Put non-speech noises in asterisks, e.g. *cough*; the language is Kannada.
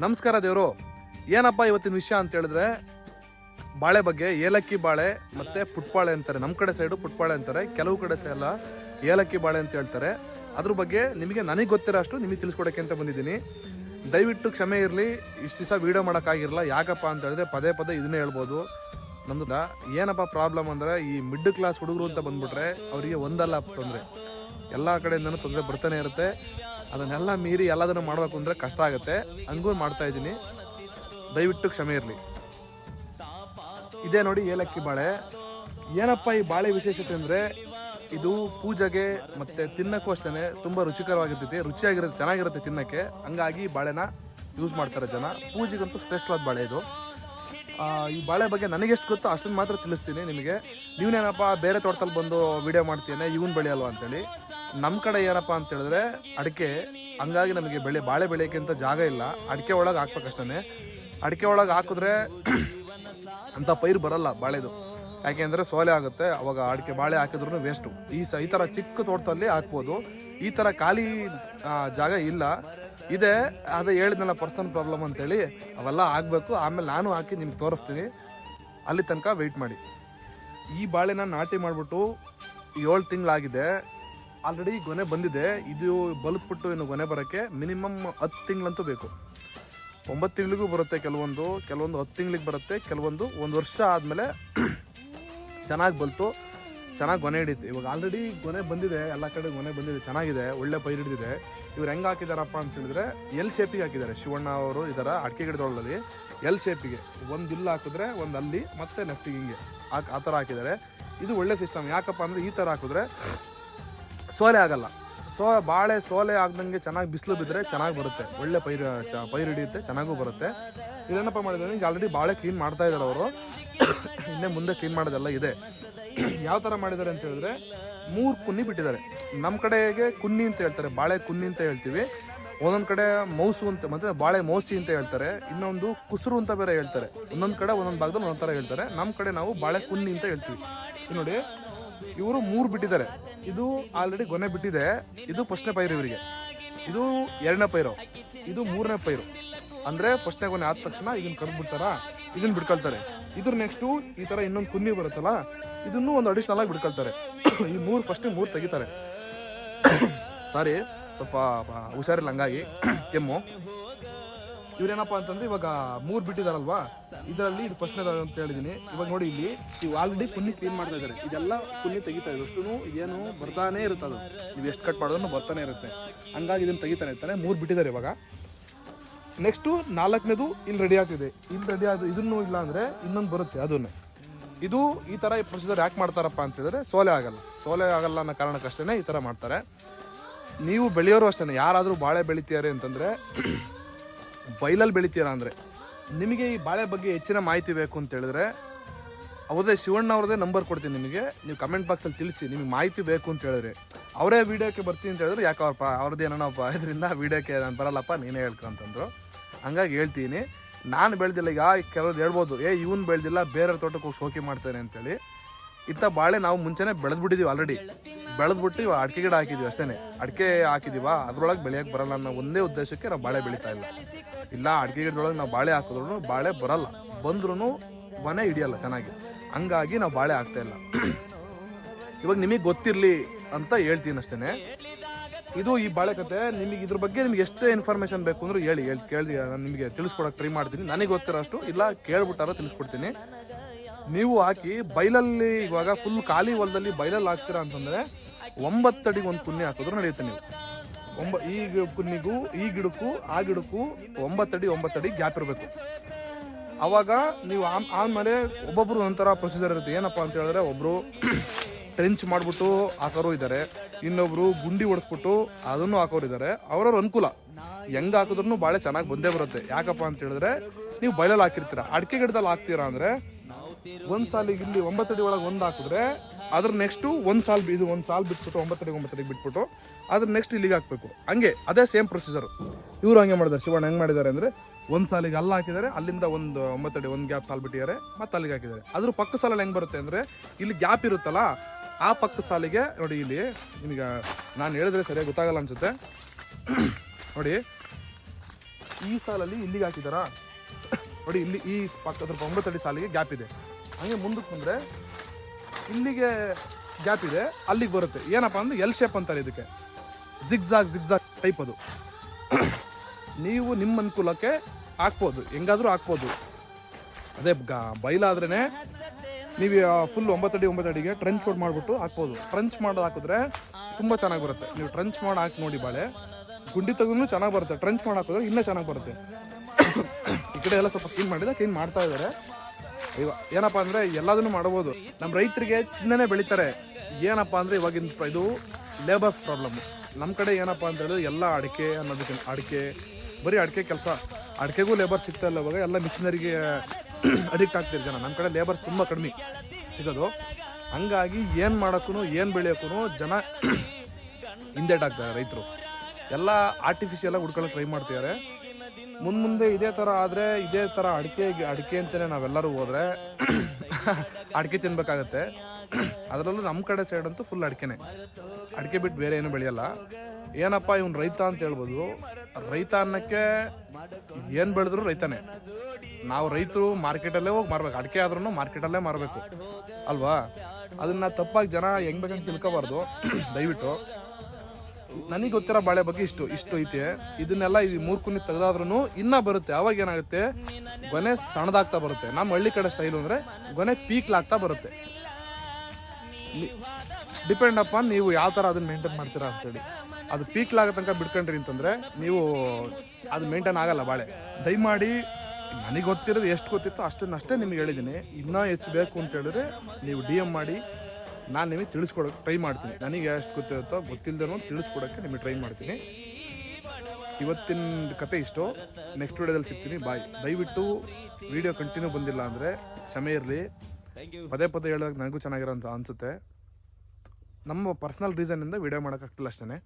ನಮಸ್ಕಾರ ದೇವರು. ಏನಪ್ಪ ಇವತ್ತಿನ ವಿಷಯ ಅಂತ ಹೇಳಿದ್ರೆ, ಬಾಳೆ ಬಗ್ಗೆ ಏಲಕ್ಕಿ ಬಾಳೆ ಮತ್ತೆ ಪುಟ್ಬಾಳೆ ಅಂತಾರೆ. ನಮ್ಮ ಕಡೆ ಸೈಡು ಪುಟ್ಬಾಳೆ ಅಂತಾರೆ. ಕೆಲವು ಕಡೆ ಎಲ್ಲ ಏಲಕ್ಕಿ ಬಾಳೆ ಅಂತ ಹೇಳ್ತಾರೆ. ಅದ್ರ ಬಗ್ಗೆ ನಿಮಗೆ ನನಗೆ ಗೊತ್ತಿರೋ ಅಷ್ಟು ನಿಮಗೆ ತಿಳಿಸ್ಕೊಡಕ್ಕೆ ಅಂತ ಬಂದಿದ್ದೀನಿ. ದಯವಿಟ್ಟು ಕ್ಷಮೆ ಇರಲಿ, ಇಷ್ಟು ದಿವಸ ವೀಡಿಯೋ ಮಾಡೋಕ್ಕಾಗಿರಲ್ಲ ಯಾಕಪ್ಪ ಅಂತ ಹೇಳಿದ್ರೆ ಪದೇ ಪದೇ ಇದನ್ನೇ ಹೇಳ್ಬೋದು. ನಮ್ದು ಏನಪ್ಪ ಪ್ರಾಬ್ಲಮ್ ಅಂದರೆ, ಈ ಮಿಡ್ ಕ್ಲಾಸ್ ಹುಡುಗರು ಅಂತ ಬಂದ್ಬಿಟ್ರೆ, ಅವರಿಗೆ ಒಂದಲ್ಲ ತೊಂದರೆ. ಎಲ್ಲ ಕಡೆಯಿಂದನೂ ತೊಂದರೆ ಬರ್ತಾನೆ ಇರುತ್ತೆ. ಅದನ್ನೆಲ್ಲ ಮೀರಿ ಎಲ್ಲದನ್ನು ಮಾಡಬೇಕು ಅಂದರೆ ಕಷ್ಟ ಆಗುತ್ತೆ. ಹಂಗೂ ಮಾಡ್ತಾ ಇದ್ದೀನಿ. ದಯವಿಟ್ಟು ಕ್ಷಮೆ ಇರಲಿ. ಇದೇ ನೋಡಿ ಏಲಕ್ಕಿ ಬಾಳೆ. ಏನಪ್ಪ ಈ ಬಾಳೆ ವಿಶೇಷತೆ ಅಂದರೆ ಇದು ಪೂಜೆಗೆ ಮತ್ತು ತಿನ್ನಕ್ಕೂ ಅಷ್ಟೇ ತುಂಬ ರುಚಿಕರವಾಗಿರ್ತೈತಿ, ರುಚಿಯಾಗಿರುತ್ತೆ, ಚೆನ್ನಾಗಿರುತ್ತೆ ತಿನ್ನಕ್ಕೆ. ಹಂಗಾಗಿ ಬಾಳೆನ ಯೂಸ್ ಮಾಡ್ತಾರೆ ಜನ. ಪೂಜೆಗಂತೂ ಶ್ರೇಷ್ಠವಾದ ಬಾಳೆ ಇದು. ಈ ಬಾಳೆ ಬಗ್ಗೆ ನನಗೆಷ್ಟು ಗೊತ್ತೋ ಅಷ್ಟನ್ನು ಮಾತ್ರ ತಿಳಿಸ್ತೀನಿ ನಿಮಗೆ. ನೀವೇನಪ್ಪ ಬೇರೆ ತೋಟದಲ್ಲಿ ಬಂದು ವಿಡಿಯೋ ಮಾಡ್ತೀನಿ ಇವನ್ ಬೆಳೆಯಲ್ವ ಅಂತೇಳಿ. ನಮ್ಮ ಕಡೆ ಏನಪ್ಪ ಅಂತ ಹೇಳಿದ್ರೆ, ಅಡಿಕೆ, ಹಂಗಾಗಿ ನಮಗೆ ಬೆಳೆ, ಬಾಳೆ ಬೆಳೆಯೋಕ್ಕಿಂತ ಜಾಗ ಇಲ್ಲ. ಅಡಿಕೆ ಒಳಗೆ ಹಾಕ್ಬೇಕಷ್ಟೇ ಅಡಿಕೆ ಒಳಗೆ ಹಾಕಿದ್ರೆ *clears throat* ಅಂತ ಪೈರು ಬರಲ್ಲ ಬಾಳೆದು. ಯಾಕೆಂದರೆ ಸೋಲೆ ಆಗುತ್ತೆ, ಅವಾಗ ಅಡಿಕೆ ಬಾಳೆ ಹಾಕಿದ್ರು ವೇಸ್ಟು ಈ ಸ, ಈ ಥರ ಚಿಕ್ಕ ತೋಟದಲ್ಲಿ ಹಾಕ್ಬೋದು. ಈ ಥರ ಖಾಲಿ ಜಾಗ ಇಲ್ಲ. ಇದೆ, ಅದೇ ಹೇಳಿದ್ನಲ್ಲ ಪರ್ಸನಲ್ ಪ್ರಾಬ್ಲಮ್ ಅಂತೇಳಿ, ಅವೆಲ್ಲ ಆಗಬೇಕು. ಆಮೇಲೆ ನಾನು ಹಾಕಿ ನಿಮ್ಗೆ ತೋರಿಸ್ತೀನಿ. ಅಲ್ಲಿ ತನಕ ವೆಯ್ಟ್ ಮಾಡಿ. ಈ ಬಾಳೆನ ನಾಟಿ ಮಾಡಿಬಿಟ್ಟು ಏಳು ತಿಂಗಳಾಗಿದೆ. ಆಲ್ರೆಡಿ ಗೊನೆ ಬಂದಿದೆ. ಇದು ಬಲ್ತ್ಬಿಟ್ಟು ಇನ್ನು ಗೊನೆ ಬರೋಕ್ಕೆ ಮಿನಿಮಮ್ ಹತ್ತು ತಿಂಗಳಂತೂ ಬೇಕು. ಒಂಬತ್ತು ತಿಂಗಳಿಗೂ ಬರುತ್ತೆ ಕೆಲವೊಂದು ಕೆಲವೊಂದು ಹತ್ತು ತಿಂಗಳಿಗೆ ಬರುತ್ತೆ, ಕೆಲವೊಂದು ಒಂದು ವರ್ಷ ಆದಮೇಲೆ *clears throat* ಚೆನ್ನಾಗಿ ಬಲ್ತು. ಚೆನ್ನಾಗಿ ಗೊನೆ ಹಿಡಿತು. ಇವಾಗ ಆಲ್ರೆಡಿ ಗೊನೆ ಬಂದಿದೆ, ಎಲ್ಲ ಕಡೆ ಗೊನೆ ಬಂದಿದೆ, ಚೆನ್ನಾಗಿದೆ, ಒಳ್ಳೆ ಪೈರು ಹಿಡಿದಿದೆ. ಇವ್ರು ಹೆಂಗೆ ಹಾಕಿದಾರಪ್ಪ ಅಂತ ಹೇಳಿದ್ರೆ ಎಲ್ ಶೇಪಿಗೆ ಹಾಕಿದ್ದಾರೆ. ಶಿವಣ್ಣ ಅವರು ಇದರ ಅಡಿಕೆ ಗಿಡದೊಳದಲ್ಲಿ ಎಲ್ ಶೇಪಿಗೆ ಒಂದು ಇಲ್ಲಿ ಹಾಕಿದ್ರೆ ಒಂದು ಅಲ್ಲಿ, ಮತ್ತೆ ನೆಫ್ಟಿಗೆ ಹಿಂಗೆ. ಆ ಥರ ಹಾಕಿದ್ದಾರೆ. ಇದು ಒಳ್ಳೆ ಸಿಸ್ಟಮ್ ಯಾಕಪ್ಪ ಅಂದರೆ ಈ ಥರ ಹಾಕಿದ್ರೆ ಸೋಲೆ ಆಗಲ್ಲ. ಸೋ, ಬಾಳೆ ಸೋಲೆ ಆಗ್ದಂಗೆ ಚೆನ್ನಾಗಿ ಬಿಸಿಲು ಬಿದ್ದರೆ ಚೆನ್ನಾಗಿ ಬರುತ್ತೆ. ಒಳ್ಳೆ ಪೈರು, ಚ, ಪೈರು ಹಿಡಿಯುತ್ತೆ, ಚೆನ್ನಾಗೂ ಬರುತ್ತೆ. ಇದೇನಪ್ಪ ಮಾಡಿದ್ರೆ ಈಗ ಆಲ್ರೆಡಿ ಬಾಳೆ ಕ್ಲೀನ್ ಮಾಡ್ತಾ ಇದ್ದಾರೆ ಅವರು. ಇನ್ನೇ ಮುಂದೆ ಕ್ಲೀನ್ ಮಾಡೋದೆಲ್ಲ ಇದೆ. ಯಾವ ಥರ ಮಾಡಿದ್ದಾರೆ ಅಂತ ಹೇಳಿದ್ರೆ, ಮೂರು ಕುನ್ನಿ ಬಿಟ್ಟಿದ್ದಾರೆ. ನಮ್ಮ ಕಡೆಗೆ ಕುನ್ನಿ ಅಂತ ಹೇಳ್ತಾರೆ, ಬಾಳೆ ಕುನ್ನಿ ಅಂತ ಹೇಳ್ತೀವಿ. ಒಂದೊಂದು ಕಡೆ ಮೌಸು ಅಂತ, ಮತ್ತೆ ಬಾಳೆ ಮೌಸಿ ಅಂತ ಹೇಳ್ತಾರೆ. ಇನ್ನೊಂದು ಕುಸುರು ಅಂತ ಬೇರೆ ಹೇಳ್ತಾರೆ. ಒಂದೊಂದು ಕಡೆ ಒಂದೊಂದು ಭಾಗದಲ್ಲಿ ಒಂದೊಂದು ಥರ ಹೇಳ್ತಾರೆ. ನಮ್ಮ ಕಡೆ ನಾವು ಬಾಳೆ ಕುನ್ನಿ ಅಂತ ಹೇಳ್ತೀವಿ. ನೋಡಿ ಇವರು ಮೂರು ಬಿಟ್ಟಿದ್ದಾರೆ. ಇದು ಆಲ್ರೆಡಿ ಗೊನೆ ಬಿಟ್ಟಿದೆ. ಇದು ಫಸ್ಟ್ನೇ ಪೈರು ಇವರಿಗೆ. ಇದು ಎರಡನೇ ಪೈರು. ಇದು ಮೂರನೇ ಪೈರು. ಅಂದ್ರೆ ಫಸ್ಟ್ನೇ ಗೊನೆ ಆದ ತಕ್ಷಣ ಇದನ್ನ ಕಡ್ದು ಬಿಡ್ತಾರ ಇದನ್ನ ಬಿಡ್ಕೊಳ್ತಾರೆ ಇದ್ರ ನೆಕ್ಸ್ಟು ಈ ತರ ಇನ್ನೊಂದು ಕುನ್ನಿ ಬರುತ್ತಲ್ಲ, ಇದನ್ನು ಒಂದು ಅಡಿಷನಲ್ ಆಗಿ ಬಿಡ್ಕೊಳ್ತಾರೆ *coughs* ಈ ಮೂರು ಫಸ್ಟ್ ಮೂರು ತೆಗಿತಾರೆ. *coughs* ಸಾರಿ ಸ್ವಲ್ಪ ಹುಷಾರಿಲ್ಲ ಹಂಗಾಗಿ. *coughs* ಕೆಮ್ಮು. ಇವ್ರೇನಪ್ಪ ಅಂತಂದ್ರೆ ಇವಾಗ ಮೂರು ಬಿಟ್ಟಿದಾರಲ್ವಾ? ಇದರಲ್ಲಿ ಇದು ಫಸ್ಟ್ನೇದ ಅಂತ ಹೇಳಿದೀನಿ. ಇವಾಗ ನೋಡಿ ಇಲ್ಲಿ ಇವು ಆಲ್ರೆಡಿ ಕುನ್ನಿ ಕ್ಲೀನ್ ಮಾಡ್ತಾ ಇದ್ದಾರೆ. ಇದೆಲ್ಲ ಕುನ್ನಿ ತೆಗಿತಾ ಇದೆ. ಅಷ್ಟು ಏನು ಬರ್ತಾನೆ ಇರುತ್ತೆ ಅದು. ನೀವು ಎಷ್ಟು ಕಟ್ ಮಾಡೋದನ್ನು ಬರ್ತಾನೆ ಇರುತ್ತೆ. ಹಂಗಾಗಿ ಇದನ್ನು ತೆಗಿತಾನೆ ಇರ್ತಾನೆ. ಮೂರು ಬಿಟ್ಟಿದ್ದಾರೆ ಇವಾಗ. ನೆಕ್ಸ್ಟು ನಾಲ್ಕನೇದು ಇಲ್ಲಿ ರೆಡಿ ಆಗ್ತಿದೆ. ಇಲ್ಲಿ ರೆಡಿ ಆದ ಇದನ್ನು ಇಲ್ಲ ಅಂದರೆ ಇನ್ನೊಂದು ಬರುತ್ತೆ ಅದನ್ನೇ. ಇದು ಈ ಥರ ಪ್ರೊಸೀಜರ್ ಯಾಕೆ ಮಾಡ್ತಾರಪ್ಪ ಅಂತಂದರೆ ಸೋಲೆ ಆಗಲ್ಲ. ಸೋಲೆ ಆಗಲ್ಲ ಅನ್ನೋ ಕಾರಣಕ್ಕಷ್ಟೇ ಈ ಥರ ಮಾಡ್ತಾರೆ. ನೀವು ಬೆಳೆಯೋರು ಅಷ್ಟೇ ಯಾರಾದರೂ ಬಾಳೆ ಬೆಳಿತೀಯಾರೆ ಅಂತಂದರೆ ಬೈಲಲ್ಲಿ ಬೆಳಿತೀರಾ ಅಂದರೆ? ನಿಮಗೆ ಈ ಬಾಳೆ ಬಗ್ಗೆ ಹೆಚ್ಚಿನ ಮಾಹಿತಿ ಬೇಕು ಅಂತ ಹೇಳಿದ್ರೆ ಅವ್ರದ್ದೇ ಶಿವಣ್ಣ ಅವ್ರದ್ದೇ ನಂಬರ್ ಕೊಡ್ತೀನಿ ನಿಮಗೆ. ನೀವು ಕಮೆಂಟ್ ಬಾಕ್ಸಲ್ಲಿ ತಿಳಿಸಿ, ನಿಮಗೆ ಮಾಹಿತಿ ಬೇಕು ಅಂತ ಹೇಳಿದ್ರೆ. ಅವರೇ ವೀಡಿಯೋಕ್ಕೆ ಬರ್ತೀನಿ ಅಂತ ಹೇಳಿದ್ರೆ ಯಾಕೆ ಅವ್ರಪ್ಪ, ಅವ್ರದ್ದು ಏನೋಪ್ಪ ಇದರಿಂದ ವೀಡಿಯೋಕ್ಕೆ ನಾನು ಬರಲ್ಲಪ್ಪ, ನೀನೇ ಹೇಳ್ಕೊ ಅಂತಂದ್ರು. ಹಂಗಾಗಿ ಹೇಳ್ತೀನಿ. ನಾನು ಬೆಳೆದಿಲ್ಲ, ಈಗ ಕೆಲವ್ರು ಹೇಳ್ಬೋದು, ಏ, ಇವನು ಬೆಳೆದಿಲ್ಲ ಬೇರೆ ತೋಟಕ್ಕೆ ಹೋಗಿ ಶೋಕಿ ಮಾಡ್ತಾನೆ ಅಂತೇಳಿ. ಇಂಥ ಬಾಳೆ ನಾವು ಮುಂಚೆನೇ ಬೆಳೆದ್ಬಿಟ್ಟಿದ್ದೀವಿ ಆಲ್ರೆಡಿ ಬೆಳೆದ್ಬಿಟ್ಟು ಇವಾಗ ಅಡಿಕೆ ಗಿಡ ಹಾಕಿದ್ದೀವಿ ಅಷ್ಟೇ ಅಡಿಕೆ ಹಾಕಿದೀವ? ಅದರೊಳಗೆ ಬೆಳೆಯೋಕ್ಕೆ ಬರಲ್ಲ ಅನ್ನೋ ಒಂದೇ ಉದ್ದೇಶಕ್ಕೆ ನಾವು ಬಾಳೆ ಬೆಳೀತಾ ಇಲ್ಲ. ಇಲ್ಲ ಅಡಿಕೆ ಗಿಡದೊಳಗೆ ನಾವು ಬಾಳೆ ಹಾಕಿದ್ರು ಬಾಳೆ ಬರಲ್ಲ. ಬಂದ್ರೂ ಮನೆ ಹಿಡಿಯಲ್ಲ ಚೆನ್ನಾಗಿ. ಹಂಗಾಗಿ ನಾವು ಬಾಳೆ ಹಾಕ್ತಾ ಇಲ್ಲ. *clears throat* ಇವಾಗ ನಿಮಗೆ ಗೊತ್ತಿರಲಿ ಅಂತ ಹೇಳ್ತೀನಿ ಅಷ್ಟೇ ಇದು ಈ ಬಾಳೆ ಕತೆ, ನಿಮಗೆ ಇದ್ರ ಬಗ್ಗೆ ನಿಮ್ಗೆ ಎಷ್ಟು ಇನ್ಫಾರ್ಮೇಷನ್ ಬೇಕು ಅಂದ್ರೆ ಹೇಳಿ ಹೇಳಿ ಕೇಳಿ ನಾನು ನಿಮಗೆ ತಿಳಿಸ್ಕೊಡಕ್ಕೆ ಟ್ರೈ ಮಾಡ್ತೀನಿ. ನನಗೆ ಗೊತ್ತಿರೋ ಅಷ್ಟು, ಇಲ್ಲ, ಕೇಳ್ಬಿಟ್ಟಾರ ತಿಳಿಸ್ಕೊಡ್ತೀನಿ. ನೀವು ಹಾಕಿ ಬೈಲಲ್ಲಿ ಇವಾಗ ಫುಲ್ ಖಾಲಿ ಹೊಲದಲ್ಲಿ ಬೈಲಲ್ಲಿ ಹಾಕ್ತೀರಾ ಅಂತಂದ್ರೆ ಒಂಬತ್ತಡಿಗೆ ಒಂದು ಪುಣ್ಯ ಹಾಕಿದ್ರು ನಡೆಯುತ್ತೆ ನೀವು. ಒಂಬ ಈ ಗಿಡಕ್ಕೂ ಈ ಗಿಡಕ್ಕೂ, ಆ ಗಿಡಕ್ಕೂ ಒಂಬತ್ತಡಿ ಒಂಬತ್ತಡಿ ಗ್ಯಾಪ್ ಇರಬೇಕು. ಅವಾಗ ನೀವು ಆಮ್- ಆಮೇಲೆ ಒಬ್ಬೊಬ್ರು ಒಂಥರ ಪ್ರೊಸೀಜರ್ ಇರುತ್ತೆ. ಏನಪ್ಪ ಅಂತ ಹೇಳಿದ್ರೆ ಒಬ್ರು *clears throat* ಟ್ರೆಂಚ್ ಮಾಡಿಬಿಟ್ಟು ಹಾಕೋರು ಇದ್ದಾರೆ. ಇನ್ನೊಬ್ರು ಗುಂಡಿ ಹೊಡೆಸ್ಬಿಟ್ಟು ಅದನ್ನು ಹಾಕೋರು ಇದ್ದಾರೆ. ಅವ್ರವ್ರ ಅನುಕೂಲ. ಹೆಂಗ್ ಹಾಕಿದ್ರು ಬಾಳೆ ಚೆನ್ನಾಗಿ ಬಂದೇ ಬರುತ್ತೆ. ಯಾಕಪ್ಪ ಅಂತ ಹೇಳಿದ್ರೆ ನೀವು ಬಯಲಲ್ಲಿ ಹಾಕಿರ್ತೀರ. ಅಡಿಕೆ ಗಿಡದಲ್ಲಿ ಹಾಕ್ತೀರಾ ಅಂದ್ರೆ ಒಂದ್ ಸಾಲಿಗೆ ಇಲ್ಲಿ ಒಂಬತ್ತಡಿ ಒಳಗೆ ಒಂದು ಹಾಕಿದ್ರೆ ಅದ್ರ ನೆಕ್ಸ್ಟು ಒಂದು ಸಾಲ್ ಇದು ಒಂದು ಸಾಲ್ ಬಿಟ್ಬಿಟ್ಟು ಒಂಬತ್ತು ಒಂಬತ್ತಡಿ ಬಿಟ್ಬಿಟ್ಟು ಅದ್ರ ನೆಕ್ಸ್ಟ್ ಇಲ್ಲಿಗೆ ಹಾಕಬೇಕು. ಹಂಗೆ ಅದೇ ಸೇಮ್ ಪ್ರೊಸೀಜರ್ ಇವರು ಹಂಗೆ ಮಾಡಿದ್ದಾರೆ ಶಿವಣ್ಣ ಹೆಂಗ್ ಮಾಡಿದ್ದಾರೆ ಅಂದ್ರೆ ಒಂದು ಸಾಲಿಗೆ ಅಲ್ಲ ಹಾಕಿದ್ದಾರೆ ಅಲ್ಲಿಂದ ಒಂದು ಒಂಬತ್ತಡಿ ಒಂದು ಗ್ಯಾಪ್ ಸಾಲ್ ಬಿಟ್ಟಿದ್ದಾರೆ, ಮತ್ತೆ ಅಲ್ಲಿಗೆ ಹಾಕಿದ್ದಾರೆ. ಅದ್ರ ಪಕ್ಕ ಸಾಲಲ್ಲಿ ಹೆಂಗೆ ಬರುತ್ತೆ ಅಂದ್ರೆ ಇಲ್ಲಿ ಗ್ಯಾಪ್ ಇರುತ್ತಲ್ಲ, ಆ ಪಕ್ಕ ಸಾಲಿಗೆ ನೋಡಿ ಇಲ್ಲಿ ನಿಮಗೆ ನಾನು ಹೇಳಿದ್ರೆ ಸರಿಯಾಗಿ ಗೊತ್ತಾಗಲ್ಲ ಅನ್ಸುತ್ತೆ. ನೋಡಿ, ಈ ಸಾಲಲ್ಲಿ ಇಲ್ಲಿಗೆ ಹಾಕಿದಾರಾ? ನೋಡಿ, ಇಲ್ಲಿ ಈ ಪಕ್ಕದ ಒಂಬತ್ತು ಅಡಿ ಸಾಲಿಗೆ ಗ್ಯಾಪ್ ಇದೆ. ಹಂಗೆ ಮುಂದಕ್ಕೆ ಬಂದರೆ ಇಲ್ಲಿಗೆ ಗ್ಯಾಪ್ ಇದೆ. ಅಲ್ಲಿಗೆ ಬರುತ್ತೆ. ಏನಪ್ಪ ಅಂದ್ರೆ ಎಲ್ ಶೇಪ್ ಅಂತಾರೆ ಇದಕ್ಕೆ. ಜಿಗ್ಜಾಗ್ ಜಿಗ್ಜಾಗ್ ಟೈಪ್ ಅದು. *clears throat* ನೀವು ನಿಮ್ಮ ಅನುಕೂಲಕ್ಕೆ ಹಾಕ್ಬೋದು. ಹೆಂಗಾದ್ರೂ ಹಾಕ್ಬೋದು. ಅದೇ ಗಾ ಬೈಲಾದ್ರೇ ನೀವು ಫುಲ್ ಒಂಬತ್ತಡಿ ಒಂಬತ್ತಡಿಗೆ ಟ್ರಂಚ್ ಕೋಡ್ ಮಾಡಿಬಿಟ್ಟು ಹಾಕ್ಬೋದು. ಟ್ರಂಚ್ ಮಾಡೋದು ಹಾಕಿದ್ರೆ ತುಂಬ ಚೆನ್ನಾಗಿ ಬರುತ್ತೆ. ನೀವು ಟ್ರಂಚ್ ಮಾಡಿ, ಹಾಕಿ ನೋಡಿ ಬಾಳೆ. ಗುಂಡಿ ತೆಗೆದ್ರೂ ಚೆನ್ನಾಗಿ ಬರುತ್ತೆ. ಟ್ರಂಚ್ ಮಾಡಿ ಹಾಕಿದ್ರೆ ಇನ್ನೂ ಚೆನ್ನಾಗಿ ಬರುತ್ತೆ. *clears throat* ಈ ಕಡೆ ಎಲ್ಲ ಸ್ವಲ್ಪ ಕ್ಲೀನ್ ಮಾಡಿದ ಕ್ಲೀನ್ ಮಾಡ್ತಾ ಇದ್ದಾರೆ. ಏನಪ್ಪ ಅಂದರೆ ಎಲ್ಲದನ್ನು ಮಾಡ್ಬೋದು ನಮ್ಮ ರೈತರಿಗೆ ಚಿನ್ನನೆ ಬೆಳಿತಾರೆ. ಏನಪ್ಪ ಅಂದರೆ ಇವಾಗಿನ ಇದು ಲೇಬರ್ಸ್ ಪ್ರಾಬ್ಲಮ್ ನಮ್ಮ ಕಡೆ ಏನಪ್ಪ ಅಂತ ಹೇಳಿದ್ರೆ ಎಲ್ಲ ಅಡಿಕೆ ಅನ್ನೋದಕ್ಕೆ, ಅಡಿಕೆ, ಬರೀ ಅಡಿಕೆ ಕೆಲಸ. ಅಡಿಕೆಗೂ ಲೇಬರ್ ಸಿಗ್ತಾ ಇಲ್ಲ ಇವಾಗ. ಎಲ್ಲ ಮಿಷಿನರಿಗೆ *clears throat* ಅಡಿಕ್ಟ್ ಆಗ್ತಿರ್ ಜನ. ನಮ್ಮ ಕಡೆ ಲೇಬರ್ಸ್ ತುಂಬ ಕಡಿಮೆ ಸಿಗೋದು. ಹಂಗಾಗಿ ಏನು ಮಾಡೋಕ್ಕೂ ಏನು ಬೆಳೆಯೋಕ್ಕೂ ಜನ *clears throat* ಹಿಂದೇಟ್ ಆಗ್ತಾರೆ ರೈತರು. ಎಲ್ಲ ಆರ್ಟಿಫಿಷಿಯಲ್ ಆಗಿ ಹುಡ್ಕೊಳ್ಳೋಕೆ ಟ್ರೈ ಮಾಡ್ತಿದ್ದಾರೆ. ಮುಂದೆ ಮುಂದೆ ಇದೇ ಥರ ಆದರೆ ಇದೇ ಥರ ಅಡಿಕೆ ಅಡಿಕೆ ಅಂತಲೇ ನಾವೆಲ್ಲರೂ ಹೋದರೆ *coughs* ಅಡಿಕೆ ತಿನ್ಬೇಕಾಗತ್ತೆ. *coughs* ಅದರಲ್ಲೂ ನಮ್ಮ ಕಡೆ ಸೈಡ್ ಅಂತೂ ಫುಲ್ ಅಡಿಕೆನೆ. ಅಡಿಕೆ ಬಿಟ್ಟು ಬೇರೆ ಏನು ಬೆಳೆಯಲ್ಲ. ಏನಪ್ಪ ಇವನ್ ರೈತ ಅಂತ ಹೇಳ್ಬೋದು. ರೈತ ಅನ್ನಕ್ಕೆ ಏನು ಬೆಳೆದ್ರು ರೈತನೇ. ನಾವು ರೈತರು ಮಾರ್ಕೆಟಲ್ಲೇ ಹೋಗಿ ಮಾರ್ಬೇಕು. ಅಡಿಕೆ ಆದ್ರೂ ಮಾರ್ಕೆಟಲ್ಲೇ ಮಾರಬೇಕು. ಅಲ್ವಾ? ಅದನ್ನ ತಪ್ಪಾಗಿ ಜನ ಹೆಂಗ್ ಬೇಕಂತ ತಿಳ್ಕೊಬಾರ್ದು. *coughs* ದಯವಿಟ್ಟು. ನನಗೆ ಗೊತ್ತಿರೋ ಬಾಳೆ ಬಗ್ಗೆ ಇಷ್ಟು ಇಷ್ಟು ಐತೆ. ಇದನ್ನೆಲ್ಲ ಈ ಮೂರು ಕುನಿ ತೆಗೆದಾದ್ರೂ ಇನ್ನ ಬರುತ್ತೆ. ಅವಾಗ ಏನಾಗುತ್ತೆ? ಗೊನೆ ಸಣ್ಣದಾಗ್ತಾ ಬರುತ್ತೆ. ನಮ್ಮ ಹಳ್ಳಿ ಕಡೆ ಸ್ಟೈಲ್ ಅಂದ್ರೆ ಗೊನೆ ಪೀಕ್ಲಾಗ್ತಾ ಬರುತ್ತೆ. ಡಿಪೆಂಡ್ ಅಪಾನ್ ನೀವು ಯಾವ ಥರ ಅದನ್ನ ಮೇಂಟೈನ್ ಮಾಡ್ತೀರಾ ಅಂತೇಳಿ ಅದು ಪೀಕ್ಲಾಗೋ ತನಕ ಬಿಡ್ಕೊಂಡ್ರಿ ಅಂತಂದ್ರೆ ನೀವು ಅದು ಮೇಂಟೈನ್ ಆಗಲ್ಲ ಬಾಳೆ. ದಯಮಾಡಿ ನನಗೆ ಗೊತ್ತಿರೋದು ಎಷ್ಟು ಗೊತ್ತಿತ್ತೋ ಅಷ್ಟನ್ನಷ್ಟೇ ನಿಮ್ಗೆ ಹೇಳಿದ್ದೀನಿ. ಇನ್ನೂ ಹೆಚ್ಚು ಬೇಕು ಅಂತ ಹೇಳಿದ್ರೆ ನೀವು ಡಿ ಎಂ ಮಾಡಿ ನಾನು ನಿಮಗೆ ತಿಳಿಸ್ಕೊಡೋಕೆ ಟ್ರೈ ಮಾಡ್ತೀನಿ. ನನಗೆ ಎಷ್ಟು ಗೊತ್ತಿರುತ್ತೋ ಗೊತ್ತಿಲ್ಲದೇನೋ ತಿಳಿಸ್ಕೊಡೋಕ್ಕೆ ನಿಮಗೆ ಟ್ರೈ ಮಾಡ್ತೀನಿ. ಇವತ್ತಿನ ಕತೆ ಇಷ್ಟು. ನೆಕ್ಸ್ಟ್ ವೀಡಿಯೋದಲ್ಲಿ ಸಿಗ್ತೀನಿ. ಬಾಯ್ ದಯವಿಟ್ಟು ವಿಡಿಯೋ ಕಂಟಿನ್ಯೂ ಬಂದಿಲ್ಲ ಅಂದರೆ ಕ್ಷಮೆ ಇರಲಿ. ಪದೇ ಪದೇ ಹೇಳೋದಕ್ಕೆ ನನಗೂ ಚೆನ್ನಾಗಿರೋ ಅಂತ ಅನಿಸುತ್ತೆ. ನಮ್ಮ ಪರ್ಸ್ನಲ್ ರೀಸನ್ನಿಂದ ವಿಡಿಯೋ ಮಾಡೋಕ್ಕಾಗ್ತಿಲ್ಲ ಅಷ್ಟೇ